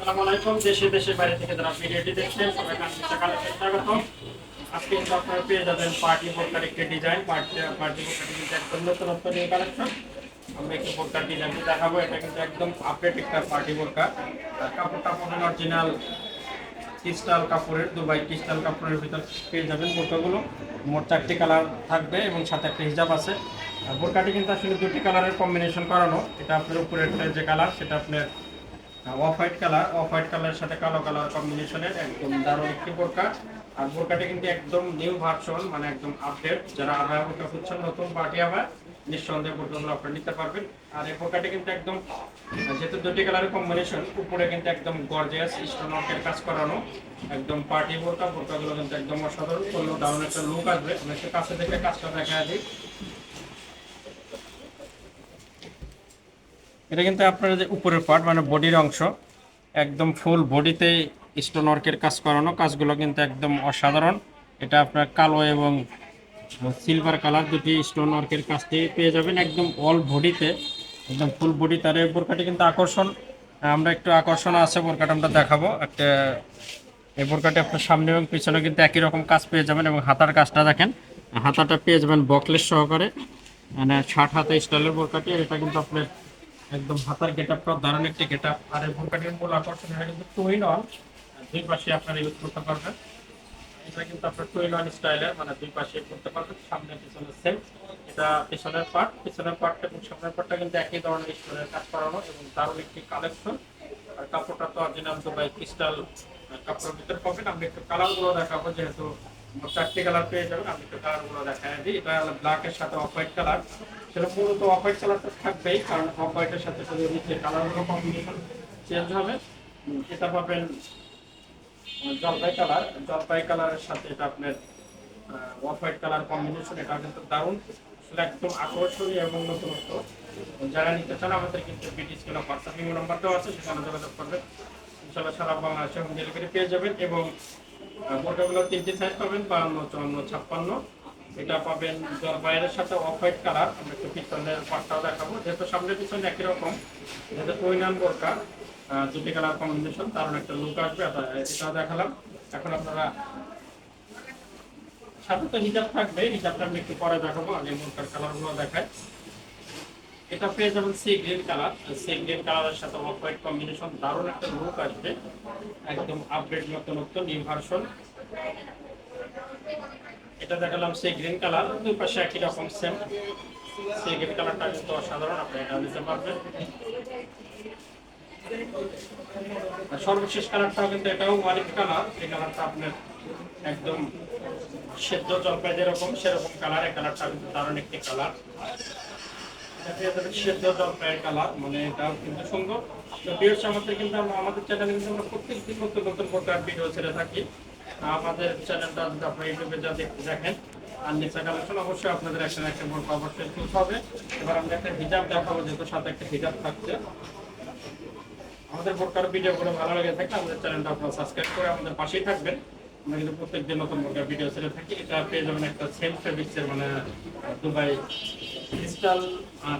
আসসালামু আলাইকুম, দেশে দেশে বাইরে থেকে যারা ভিডিওটি দেখছেন সবাইকে কালেকশন স্বাগতম আজকে আপনারা পেয়ে যাবেন পার্টি বোর্ডার একটি ডিজাইন, পার্টি পার্টি বোর্ডারটি কিন্তু একদম নতুনত্ব নিয়ে কালেকশন আমরা একটু বোর্ডার ডিজাইনটি দেখাবো, এটা কিন্তু একদম আপডেট একটা পার্টি বোর্ডার কাপড়টা পড়েন অরিজিনাল ক্রিস্টাল কাপড়ের, দুবাই ক্রিস্টাল কাপড়ের ভিতর পেয়ে যাবেন বোরকাগুলো মোট চারটি কালার থাকবে এবং সাথে একটা হিজাব আছে। বোরকাটি কিন্তু আসলে দুটি কালারের কম্বিনেশন করানো। এটা আপনার উপরের যে কালার, সেটা আপনার off white colour off white কালারের সাথে কালো কালার কম্বিনেশনের একদম দারুণ একটি বোরকা আর বোরকাটি কিন্তু একদম নিউ ভার্সন মানে একদম আপডেট যারা আভায়া বোরকা খুঁজছেন, নতুন পার্টি আভায়া নিঃসন্দেহে বোরকাগুলো আপনারা নিতে পারবেন। আর এই বোরকাটি কিন্তু একদম যেহেতু দুটি কালারের কম্বিনেশন উপরে কিন্তু একদম গর্জিয়াস স্টোন ওয়ার্কের কাজ করানো। একদম পার্টি বোরকা বোরকাগুলো কিন্তু একদম অসাধারণ। করলেও দারুণ একটা লুক আসবে, আমি একটু কাছে দেখে কাজটা দেখা দিই। এটা কিন্তু আপনার যে উপরের পার্ট মানে বডির অংশ, একদম ফুল বডিতে স্টোন ওয়ার্কের কাজ করানো, কাজগুলো কিন্তু একদম অসাধারণ। এটা আপনার কালো এবং সিলভার কালার দুটি স্টোন ওয়ার্কের কাজটি পেয়ে যাবেন, একদম অল বডিতে একদম ফুল বডি তার এই বোরকাটি কিন্তু আকর্ষণ। আমরা একটু আকর্ষণ আছে বোরকাটা আমরা দেখাবো। একটা, এই বোরকাটি আপনার সামনে এবং পিছনে কিন্তু একই রকম কাজ পেয়ে যাবেন এবং হাতার কাজটা দেখেন। হাতাটা পেয়ে যাবেন বকলেস সহকারে মানে ষাট হাতে স্টাইলের বোরকাটি এটা কিন্তু আপনার একদম হাতার গেট আপটা দারুণ একটি গেট আপ আর এই বোরকাটির মূল আকর্ষণ, এটা কিন্তু টু ইন অন দুই পাশে আপনারা ইউজ করতে পারবেন। এটা কিন্তু আপনার টু ইন ওয়ান স্টাইলের মানে দুই পাশে করতে পারবেন, সামনে পিছনে সেম এটা পিছনের পার্ট পিছনের পার্টটা এবং সামনের পার্টটা কিন্তু একই ধরনের স্টোনের কাজ করানো এবং দারুণ একটি কালেকশন আর কাপড়টা তো অরিজিনাল দুবাই ক্রিস্টাল কাপড়ের ভিতরে পাবেন আমি একটু কালারগুলো দেখাবো, যেহেতু মোট চারটি কালার পেয়ে যাবেন, আমি একটু কালারগুলো দেখাই দিই। এটা ব্ল্যাকের সাথে অফ হোয়াইট কালার সেটা মূলত অফ হোয়াইট কালারটা থাকবেই, কারণ অফ হোয়াইটের সাথে যদি নিচে কালারগুলো কম্বিনেশন চেঞ্জ হবে। এটা পাবেন জলপাই কালার জলপাই কালারের সাথে এটা আপনার অফ হোয়াইট কালার কম্বিনেশন এটা কিন্তু দারুণ। আসলে একদম আকর্ষণীয় এবং নতুনত্ব। যারা নিতে চান, আমাদের কিন্তু বিটি স্কেল হোয়াটসঅ্যাপ ইমো নাম্বারটাও আছে, সেখানে যোগাযোগ করবেন। ইনশাল্লাহ সারা বাংলাদেশে হোম ডেলিভারি পেয়ে যাবেন এবং মোটাগুলো তিনটি সাইজ পাবেন, বাহান্ন, চুয়ান্ন, ছাপ্পান্ন। এটা পাবেন বাইরের সাথে অফ হোয়াইট কালার আমরা একটু পিছনের পাটটাও দেখাবো। যেহেতু সামনে পিছনে একই রকম, যেহেতু টুইনান বোরকা দুটি কালার কম্বিনেশন দারুণ একটা লুক আসবে, এটা দেখালাম। এখন আপনারা সাথে তো হিজাব থাকবে, হিজাবটা আমি একটু পরে দেখাবো, আগে বোরকার কালারগুলো দেখায় এটা পেয়ে যাবেন sea green colour sea green কালারের সাথে অফ হোয়াইট কম্বিনেশন দারুণ একটা লুক আসবে। একদম আপডেট নতুন নিউ ভার্সন এটা দেখালাম সি গ্রিন কালার দুই পাশে একই রকম সেম সি গ্রিন কালারটা কিন্তু অসাধারণ। আপনি এটা নিতে পারবেন। সর্বশেষ কালারটাও কিন্তু এটাও ওয়ারিক কালার এই কালারটা আপনার একদম সেদ্ধ জলপাই যেরকম, সেরকম কালার এই কালারটা কিন্তু দারুণ একটি কালার এটা মানে এটাও কিন্তু সুন্দর। তো আমাদের আমাদের কিন্তু আমরা নতুন প্রকার ভিডিও ছেড়ে থাকি। আমাদের চ্যানেলটা যা দেখতে দেখেন আর কালেকশন অবশ্যই আপনাদের একটা বোর্ড অবশ্যই হবে। এবার একটা যেহেতু সাথে একটা আমাদের ভিডিওগুলো ভালো লেগে থাকলে আমাদের চ্যানেলটা আপনারা সাবস্ক্রাইব করে আমাদের পাশেই থাকবেন। আমরা কিন্তু প্রত্যেকদিন নতুন বোরকার ভিডিও ছেড়ে থাকি। এটা পেয়ে যাবেন একটা সেলফ ফেব্রিক্সের মানে দুবাই ক্রিস্টাল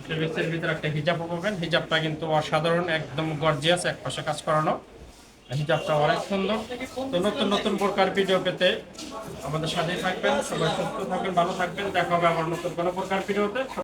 ফেব্রিক্সের ভিতরে একটা হিজাবও পাবেন হিজাবটা কিন্তু অসাধারণ, একদম গর্জিয়াস এক পাশে কাজ করানো। হিজাবটা অনেক সুন্দর। তো নতুন নতুন প্রকার ভিডিও পেতে আমাদের সাথেই থাকবেন। সবাই সুস্থ থাকবেন, ভালো থাকবেন। দেখা হবে আমার নতুন কোনো প্রকার ভিডিওতে